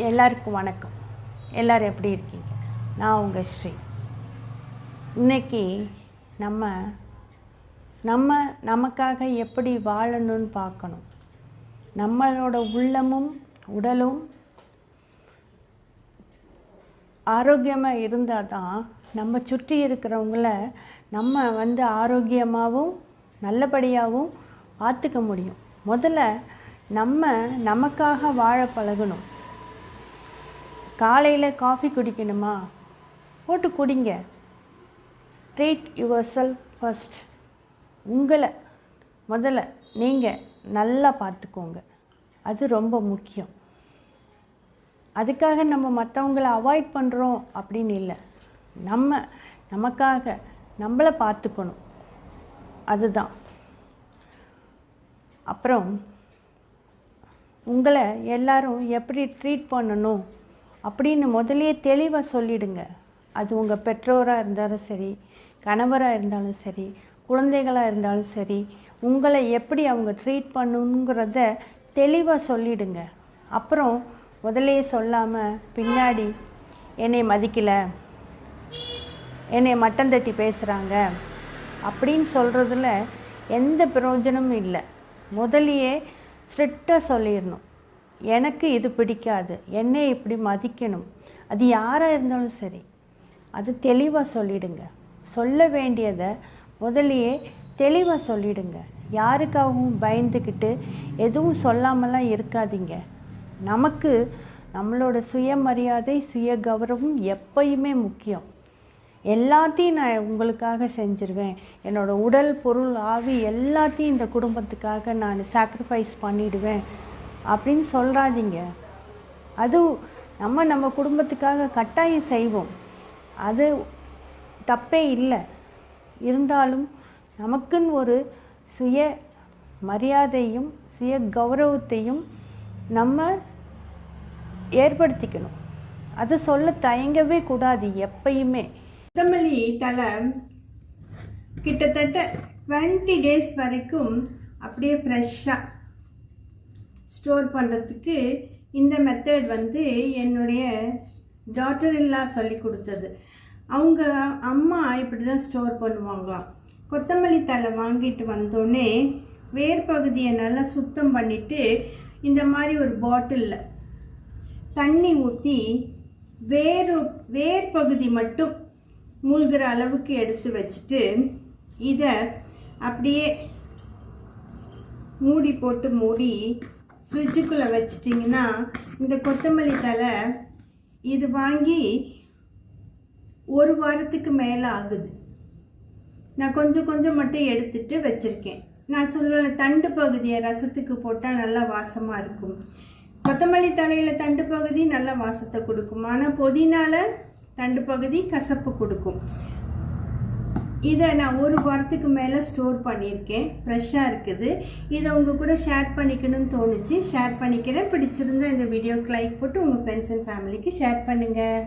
எல்லாருக்கும் வணக்கம். எல்லாரும் எப்படி இருக்கீங்க? நான் உங்கள் ஸ்ரீ. இன்னைக்கு நம்ம நம்ம நமக்காக எப்படி வாழணும்னு பார்க்கணும். நம்மளோட உள்ளமும் உடலும் ஆரோக்கியமாக இருந்தால் தான் நம்ம சுற்றி இருக்கிறவங்கள நம்ம வந்து ஆரோக்கியமாகவும் நல்லபடியாகவும் பார்த்துக்க முடியும். முதல்ல நம்ம நமக்காக வாழ பழகணும். காலையில் காஃபி குடிக்கணுமா? போட்டு குடிங்க. ட்ரீட் யுவர் செல்ஃப் ஃபஸ்ட் உங்களை முதல்ல நீங்கள் நல்லா பார்த்துக்கோங்க. அது ரொம்ப முக்கியம். அதுக்காக நம்ம மற்றவங்கள அவாய்ட் பண்ணுறோம் அப்படின்னு இல்லை. நம்ம நமக்காக நம்மளை பார்த்துக்கணும். அதுதான். அப்புறம் உங்களை எல்லாரும் எப்படி ட்ரீட் பண்ணணும்? அப்படின்னு முதல்லயே தெளிவாக சொல்லிடுங்க. அது உங்கள் பெற்றோராக இருந்தாலும் சரி கணவராக இருந்தாலும் சரி குழந்தைகளாக இருந்தாலும் சரி உங்களை எப்படி அவங்க ட்ரீட் பண்ணணுங்கிறத தெளிவாக சொல்லிடுங்க. அப்புறம் முதல்லயே சொல்லாமல் பின்னாடி என்னை மதிக்கலை என்னை மட்டம் தட்டி பேசுகிறாங்க அப்படின்னு சொல்கிறதுல எந்த பிரயோஜனமும் இல்லை. முதலியே ஸ்ட்ரிக்டாக சொல்லிடணும். எனக்கு இது பிடிக்காது. என்னை இப்படி மதிக்கணும். அது யாராக இருந்தாலும் சரி. அது தெளிவாக சொல்லிடுங்க. சொல்ல வேண்டியதை முதலியே தெளிவாக சொல்லிடுங்க. யாருக்காகவும் பயந்துக்கிட்டு எதுவும் சொல்லாமலாம் இருக்காதீங்க. நமக்கு நம்மளோட சுயமரியாதை சுய கௌரவம் எப்பயுமே முக்கியம். எல்லாத்தையும் நான் உங்களுக்காக செஞ்சிருவேன். என்னோடய உடல் பொருள் ஆவி எல்லாத்தையும் இந்த குடும்பத்துக்காக நான் சாக்ரிஃபைஸ் பண்ணிடுவேன். அப்படின்னு சொல்கிறாதீங்க அது நம்ம நம்ம குடும்பத்துக்காக கட்டாயம் செய்வோம். அது தப்பே இல்லை. இருந்தாலும் நமக்குன்னு ஒரு சுய மரியாதையும் சுய கௌரவத்தையும் நம்ம ஏற்படுத்திக்கணும். அது சொல்ல தயங்கவே கூடாது எப்பயுமே. கொத்தமல்லி தலை கிட்டத்தட்ட டுவெண்ட்டி டேஸ் வரைக்கும் அப்படியே ஃப்ரெஷ்ஷாக ஸ்டோர் பண்ணுறதுக்கு இந்த மெத்தட் வந்து என்னுடைய டாட்டர் இல்லா சொல்லி கொடுத்தது. அவங்க அம்மா இப்படி தான் ஸ்டோர் பண்ணுவாங்களாம். கொத்தமல்லி தலை வாங்கிட்டு வந்தோடனே வேர் பகுதியை நல்லா சுத்தம் பண்ணிவிட்டு இந்த மாதிரி ஒரு பாட்டிலில் தண்ணி ஊற்றி வேறு வேர் பகுதி மட்டும் மூழ்கிற அளவுக்கு எடுத்து வச்சுட்டு இதை அப்படியே மூடி போட்டு மூடி ஃப்ரிட்ஜுக்குள்ளே வச்சிட்டிங்கன்னா இந்த கொத்தமல்லி தலை இது வாங்கி ஒரு வாரத்துக்கு மேலே ஆகுது. நான் கொஞ்சம் கொஞ்சம் மட்டும் எடுத்துட்டு வச்சுருக்கேன். நான் சொல்லுவேன் தண்டு பகுதியை ரசத்துக்கு போட்டால் நல்லா வாசமாக இருக்கும். கொத்தமல்லி தலையில் தண்டு பகுதி நல்ல வாசத்தை கொடுக்கும். ஆனால் புதினால தண்டு பகுதி கசப்பு கொடுக்கும். இதை நான் ஒரு வாரத்துக்கு மேலே ஸ்டோர் பண்ணியிருக்கேன். ஃப்ரெஷ்ஷாக இருக்குது. இதை உங்கள் கூட ஷேர் பண்ணிக்கணும்னு தோணுச்சு. ஷேர் பண்ணிக்கிறேன். பிடிச்சிருந்தா இந்த வீடியோக்கு லைக் போட்டு உங்கள் ஃப்ரெண்ட்ஸ் அண்ட் ஃபேமிலிக்கு ஷேர் பண்ணுங்கள்